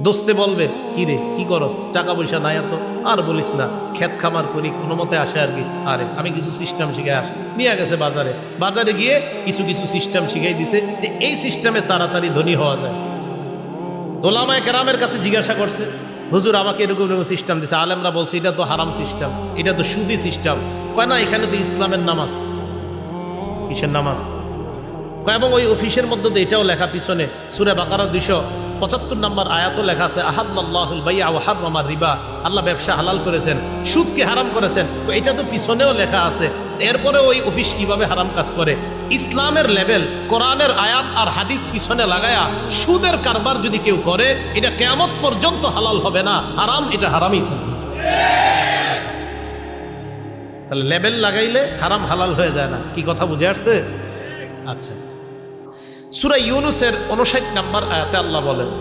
দোস্তে বলবে কি রে কি করস? টাকা পয়সা নাই এত? আর বলিস না, ক্ষেত খামার করি, কোনো মতে আসে আর কি। আরে, আমি কিছু সিস্টেম শিখে আস। নিয়ে গেছে বাজারে। বাজারে গিয়ে কিছু কিছু সিস্টেম শিখাই দিছে যে এই সিস্টেমে তাড়াতাড়ি ধনী হওয়া যায়। ওলামায় কেরামের কাছে জিজ্ঞাসা করছে, হুজুর, আমাকে এরকম এরকম সিস্টেম দিছে। আলেমরা বলছে, এটা তো হারাম সিস্টেম এটা তো সুদি সিস্টেম কয় না, এখানে তো ইসলামের নামাজ। কিসের নামাজ? এবং ওই অফিসের মধ্যে এটাও লেখা পিছনে, সুরে বাকারা দুইশো পঁচাত্তর নম্বর আয়াতও লেখা আছে আহাদুল বাইয়া ওহার রমার রিবা। আল্লাহ ব্যবসা হালাল করেছেন, সুদকে হারাম করেছেন, তো এটা তো পিছনেও লেখা আছে। এরপরে ওই অফিস কীভাবে হারাম কাজ করে? ইসলামের লেভেল, কোরআনের আয়াত আর হাদিস পিছনে লাগায়া সুদের কারবার যদি কেউ করে, এটা কেমত পর্যন্ত হালাল হবে না, হারাম এটা হারামই তাহলে লেভেল লাগাইলে হারাম হালাল হয়ে যায় না। কি কথা বুঝে আসছে? আচ্ছা। সুরা ইউনুসের উনষাট নাম্বার আয়াতে আল্লাহ বলেন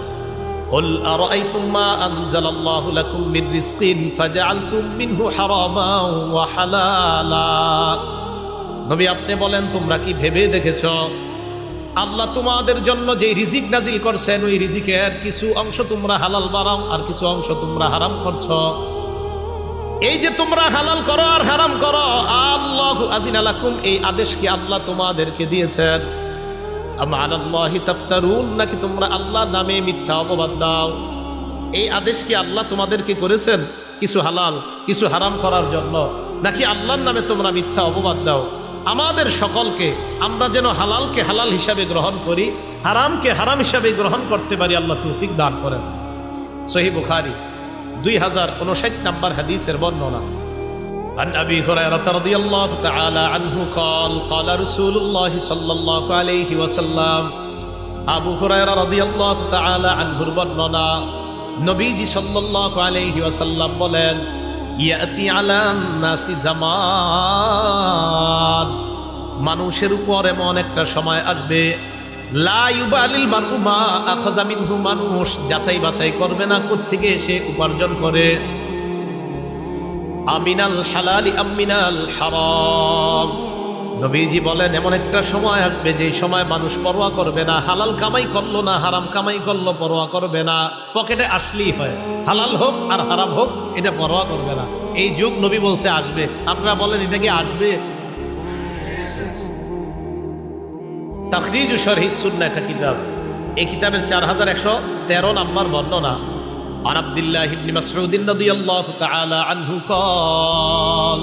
قل أرأيتم ما أنزل الله لكم من رزق فجعلتم منه حراما وحلالا নবী আপনি বলেন তোমরা কি ভেবে দেখেছ আল্লাহ তোমাদের জন্য যে রিজিক নাজিল করছেন ওই রিজিকের কিছু অংশ তোমরা হালাল বাড়াও আর কিছু অংশ তোমরা হারাম করছো এই যে তোমরা হালাল করো আর হারাম করো আল্লাহ আজিন আলাকুম এই আদেশ কি আল্লাহ তোমাদেরকে দিয়েছেন আল্লাহি নাকি তোমরা আল্লাহ নামে মিথ্যা অপবাদ দাও? এই আদেশ কি আল্লাহ তোমাদেরকে করেছেন? কিছু হালাল, কিছু হারাম করার জন্য? নাকি আল্লাহর নামে তোমরা মিথ্যা অপবাদ দাও? আমাদের সকলকে আমরা যেন হালালকে হালাল হিসাবে গ্রহণ করি, হারামকে হারাম হিসাবে গ্রহণ করতে পারি, আল্লাহ তৌফিক দান করেন। সহি বুখারি, দুই হাজার উনষাট নাম্বার হাদিসের বর্ণনা। عن أبي هريرة رضي الله تعالى عنه قال قال رسول الله صلى الله عليه وسلم আবু হুরায়রা রাদিয়াল্লাহু তাআলা আনহুর বর্ণনা নবীজি সাল্লাল্লাহু আলাইহি ওয়াসাল্লাম বলেন ইয়াতি আলা নাসি জামান মানুষের উপর এমন একটা সময় আসবে লা ইউবালিল মানু মা আখাযা মিনহু মানুষ যাচাই বাছাই করবে না কোত্থেকে এসে উপার্জন করে আমিনাল হালালি আমিনাল হারাম। নবীজি বলেন, এমন একটা সময় আসবে যে সময় মানুষ পরোয়া করবে না, হালাল কামাই করল না, হারাম কামাই করল, পরোয়া করবে না। পকেটে আসলেই হয়, হালাল হোক আর হারাম হোক, এটা পরোয়া করবে না। এই যুগ নবী বলছে, আসবে। আপনারা বলেন, এটা কি আসবে? শরহি সুন্না একটা কিতাব। এই কিতাবের চার হাজার একশো তেরো নাম্বার বর্ণনা। عن عبد الله بن مسعود رضي الله تعالى عنه قال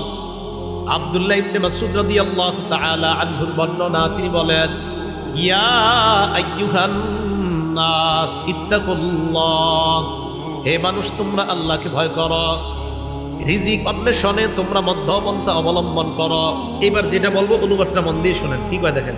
عبد الله بن مسعود رضي الله تعالى عنه বর্ণনা তিনি বলেন ইয়া আইয়ুহান নাস ইত্তাকুল্লাহ হে মানুষ তোমরা আল্লাহকে ভয় করো রিজিক অন্বেষণে তোমরা মধ্যপন্থা অবলম্বন করো এবার যেটা বলবো অনুবাদটা মন দিয়ে শোনেন কি কয় দেখেন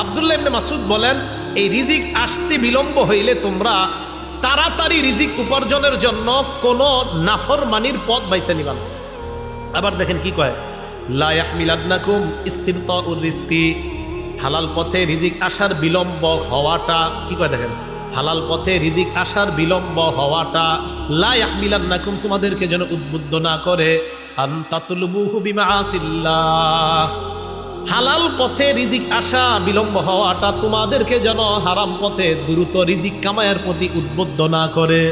আবদুল্লাহ ইবনে মাসুদ বলেন, এই রিজিক আসতে বিলম্ব হইলে তোমরা তাড়াতাড়ি রিজিক উপার্জনের জন্য কোন নাফরমানির পথ বাইছে নিবান আবার দেখেন কি কয়, লা ইয়াহমিলান্নাকুম ইস্তিমতাউর রিজকি। হালাল পথে রিজিক আসার বিলম্ব হওয়াটা, কি কয় দেখেন, হালাল পথে রিজিক আসার বিলম্ব হওয়াটা, লা ইয়াহমিলান্নাকুম তোমাদেরকে যেন উদ্বুদ্ধ না করে আন্তাতুলবুহু বিমাআসিল্লাহ। হালাল পথে রিজিক আসা বিলম্ব হওয়াটা তোমাদেরকে যেন হারাম পথে দ্রুত রিজিক কামায়ের প্রতি উদ্বুদ্ধ না করে।